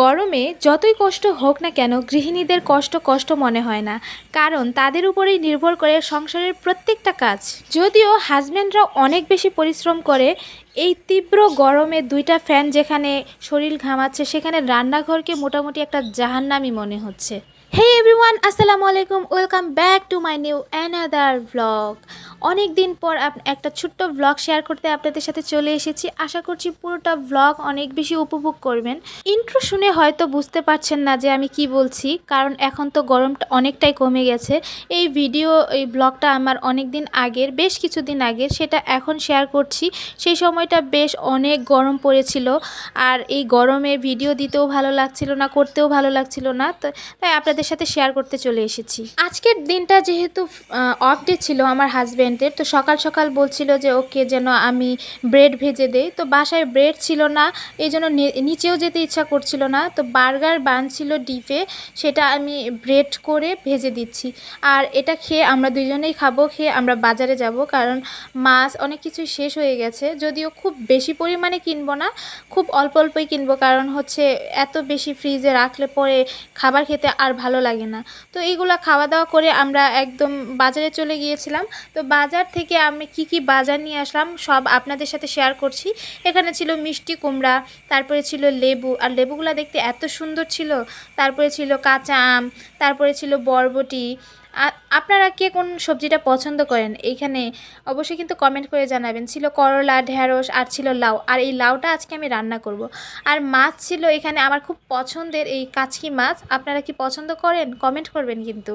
গরমে যতই কষ্ট হোক না কেন গৃহিণীদের কষ্ট কষ্ট মনে হয় না। কারণ তাদের উপরেই নির্ভর করে সংসারের প্রত্যেকটা কাজ। যদিও হাজব্যান্ডরা অনেক বেশি পরিশ্রম করে, এই তীব্র গরমে দুইটা ফ্যান যেখানে শরীর ঘামাচ্ছে, সেখানে রান্নাঘরকে মোটামুটি একটা জাহান্নামি মনে হচ্ছে। হে এভরিওয়ান আসসালামু আলাইকুম welcome back to my new another blog অনেক দিন পর একটা ছোট্ট ব্লগ শেয়ার করতে আপনাদের সাথে চলে এসেছি। আশা করছি পুরোটা ব্লগ অনেক বেশি উপভোগ করবেন। ইন্ট্রো শুনে হয়তো বুঝতে পারছেন না যে আমি কি বলছি, কারণ এখন তো গরমটা অনেকটাই কমে গেছে। এই ভিডিও এই ব্লগটা আমার অনেক দিন আগের, বেশ কিছুদিন আগের, সেটা এখন শেয়ার করছি। সেই সময়টা বেশ অনেক গরম পড়েছিল, আর এই গরমে ভিডিও দিতেও ভালো লাগছিল না, করতেও ভালো লাগছিল না তাই আপনাদের সাথে শেয়ার করতে চলে এসেছি। আজকের দিনটা যেহেতু অফ ডে ছিল, আমার হাজব্যান্ডের তো সকাল সকাল বলছিল যে, ওকে যেন আমি ব্রেড ভেজে দেই। তো বাসায় ব্রেড ছিল না, এই জন্য নিচেও যেতে ইচ্ছা করছিল না। তো বার্গার বান ছিল ডিপে সেটা আমি ব্রেড করে ভেজে দিচ্ছি। আর এটা খেয়ে আমরা দুজনেই খাব, খেয়ে আমরা বাজারে যাব, কারণ মাছ অনেক কিছুই শেষ হয়ে গেছে। যদিও খুব বেশি পরিমাণে কিনবো না, খুব অল্প অল্পই কিনবো, কারণ হচ্ছে এত বেশি ফ্রিজে রাখলে পরে খাবার খেতে আর ভালো লাগে না। তো এইগুলো খাওয়া দাওয়া করে আমরা একদম বাজারে চলে গিয়েছিলাম। তো বাজার থেকে আমি কি কি বাজার নিয়ে আসলাম সব আপনাদের সাথে শেয়ার করছি। এখানে ছিল মিষ্টি কুমড়া, তারপরে ছিল লেবু, আর লেবুগুলো দেখতে এত সুন্দর ছিল। তারপরে ছিল কাঁচা আম, তারপরে ছিল বরবটি আপনারা কে কোন সবজিটা পছন্দ করেন? এইখানে অবশ্যই কিন্তু কমেন্ট করে জানাবেন। ছিল করলা ঢ্যাঁড়স আর ছিল লাউ। আর এই লাউটা আজকে আমি রান্না করব। আর মাছ ছিল এখানে আমার খুব পছন্দের এই কাচকি মাছ। আপনারা কি পছন্দ করেন? কমেন্ট করবেন কিন্তু।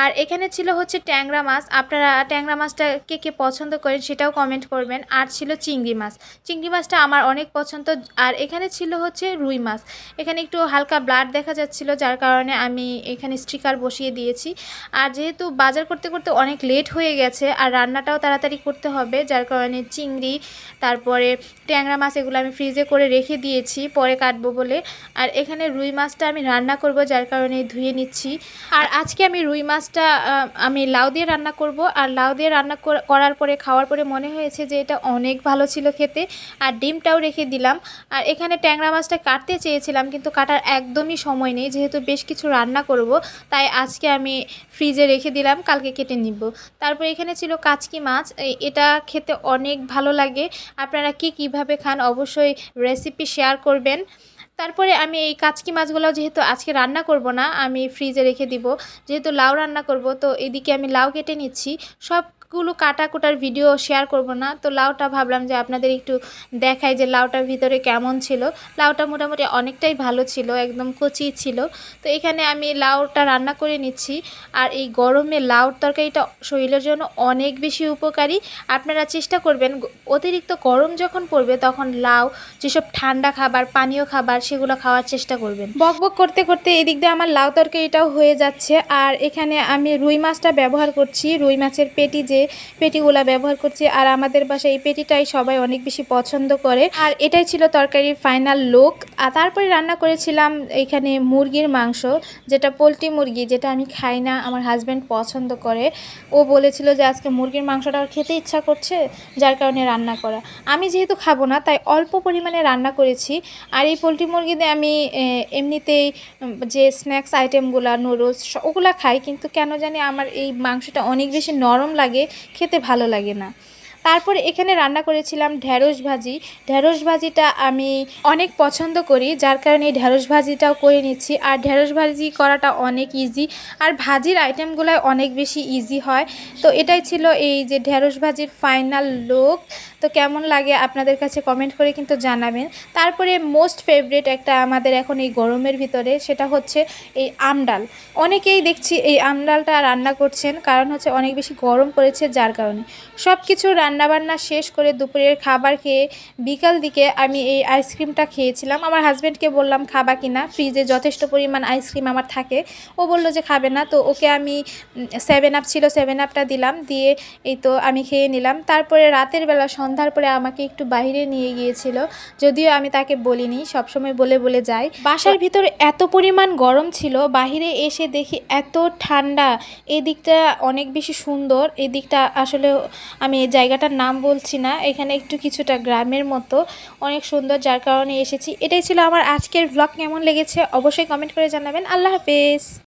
আর এখানে ছিল হচ্ছে ট্যাংরা মাছ। আপনারা ট্যাংরা মাছটা কে কে পছন্দ করেন সেটাও কমেন্ট করবেন। আর ছিল চিংড়ি মাছ। চিংড়ি মাছটা আমার অনেক পছন্দ। আর এখানে ছিল হচ্ছে রুই মাছ। এখানে একটু হালকা ব্লাড দেখা যাচ্ছিল, যার কারণে আমি এখানে স্টিকার বসিয়ে দিয়েছি। আর যেহেতু বাজার করতে করতে অনেক লেট হয়ে গেছে, আর রান্নাটাও তাড়াতাড়ি করতে হবে, যার কারণে চিংড়ি, তারপরে ট্যাংরা মাছ এগুলো আমি ফ্রিজে করে রেখে দিয়েছি, পরে কাটবো বলে। আর এখানে রুই মাছটা আমি রান্না করব, যার কারণে ধুয়ে নিচ্ছি। আর আজকে আমি রুই মাছটা আমি লাউ দিয়ে রান্না করব, আর লাউ দিয়ে রান্না কর- করার পরে, খাওয়ার পরে মনে হয়েছে যে এটা অনেক ভালো ছিল খেতে, আর ডিমটাও রেখে দিলাম। আর এখানে ট্যাংরা মাছটা কাটতে চেয়েছিলাম, কিন্তু কাটার একদমই সময় নেই, যেহেতু বেশ কিছু রান্না করব, তাই আজকে আমি ফ্রিজে রেখে দিলাম, কালকে কেটে নিব। তারপর এখানে ছিল কাচকি মাছ এটা খেতে অনেক ভালো লাগে। আপনারা কি কীভাবে খান অবশ্যই রেসিপি শেয়ার করবেন। তারপরে আমি এই কাচকি মাছগুলো যেহেতু আজকে রান্না করব না, আমি ফ্রিজে রেখে দিব। যেহেতু লাউ রান্না করব, তো এদিকে আমি লাউ কেটে নিচ্ছি। সবগুলো কাটা কোটার ভিডিও শেয়ার করব না। তো লাউটা ভাবলাম যে আপনাদের একটু দেখাই যে লাউটার ভিতরে কেমন ছিল। লাউটা মোটামুটি অনেকটাই ভালো ছিল, একদম কচি ছিল। তো এখানে আমি লাউটা রান্না করে নিচ্ছি। আর এই গরমে লাউর তরকারিটা শরীরের জন্য অনেক বেশি উপকারী। আপনারা চেষ্টা করবেন, অতিরিক্ত গরম যখন পড়বে তখন লাউ, যেসব ঠান্ডা খাবার, পানীয় খাবার, সেগুলো খাওয়ার চেষ্টা করবেন। বক বক করতে করতে এদিক দিয়ে আমার লাউ তরকারিটাও হয়ে যাচ্ছে। আর এখানে আমি রুই মাছটা ব্যবহার করছি। রুই মাছের পেটি যে পেটিগুলা ব্যবহার করছি। আর আমাদের বাসায় এই পেটিটাই সবাই অনেক বেশি পছন্দ করে। আর এটাই ছিল তরকারির ফাইনাল লুক আর তারপরে রান্না করেছিলাম এখানে মুরগির মাংস, যেটা পোলট্রি মুরগি, যেটা আমি খাই না, আমার হাজব্যান্ড পছন্দ করে। ও বলেছিল যে আজকে মুরগির মাংসটা ওর খেতে ইচ্ছা করছে, যার কারণে রান্না করা। আমি যেহেতু খাব না, তাই অল্প পরিমাণে রান্না করেছি। আর এই পোলট্রি মুরগিতে আমি এমনিতেই যে স্ন্যাক্স আইটেমগুলো নুডলস ওগুলো খাই, কিন্তু কেন জানি আমার এই মাংসটা অনেক বেশি নরম লাগে, খেতে ভালো লাগে না। তারপরে এখানে রান্না করেছিলাম ঢ্যাঁড়স ভাজি। ঢ্যাঁড়স ভাজিটা আমি অনেক পছন্দ করি, যার কারণে এই ঢ্যাঁড়স ভাজিটাও করে নিচ্ছি। আর ঢ্যাঁড়স ভাজি করাটা অনেক ইজি আর ভাজির আইটেমগুলো অনেক বেশি ইজি হয়। তো এটাই ছিল এই যে ঢ্যাঁড়স ভাজির ফাইনাল লুক তো কেমন লাগে আপনাদের কাছে কমেন্ট করে কিন্তু জানাবেন। তারপরে মোস্ট ফেভারিট একটা আমাদের এখন এই গরমের ভিতরে, সেটা হচ্ছে এই আমডাল অনেকেই দেখছি এই আমডালটা রান্না করছেন, কারণ হচ্ছে অনেক বেশি গরম পড়েছে যার কারণে। সব কিছু রান্নাবান্না শেষ করে দুপুরের খাবার খেয়ে বিকাল দিকে আমি এই আইসক্রিমটা খেয়েছিলাম। আমার হাজব্যান্ডকে বললাম, খাবা কিনা ফ্রিজে যথেষ্ট পরিমাণ আইসক্রিম আমার থাকে। ও বলল যে, খাবে না। তো ওকে আমি সেভেন আপ ছিল সেভেন আপটা দিলাম। দিয়ে এই তো আমি খেয়ে নিলাম। তারপরে রাতের বেলা সন্ধ্যার পরে আমাকে একটু বাইরে নিয়ে গিয়েছিল। যদিও আমি তাকে বলিনি, সবসময় বলে বলে যাই। বাসার ভিতরে এত পরিমাণ গরম ছিল বাইরে এসে দেখি এত ঠান্ডা। এই দিকটা অনেক বেশি সুন্দর এই দিকটা আসলে আমি এই জায়গাটার নাম বলছি না, এখানে একটু কিছুটা গ্রামের মতো, অনেক সুন্দর যার কারণে এসেছি। এটাই ছিল আমার আজকের ব্লগ কেমন লেগেছে অবশ্যই কমেন্ট করে জানাবেন। আল্লাহ হাফেজ।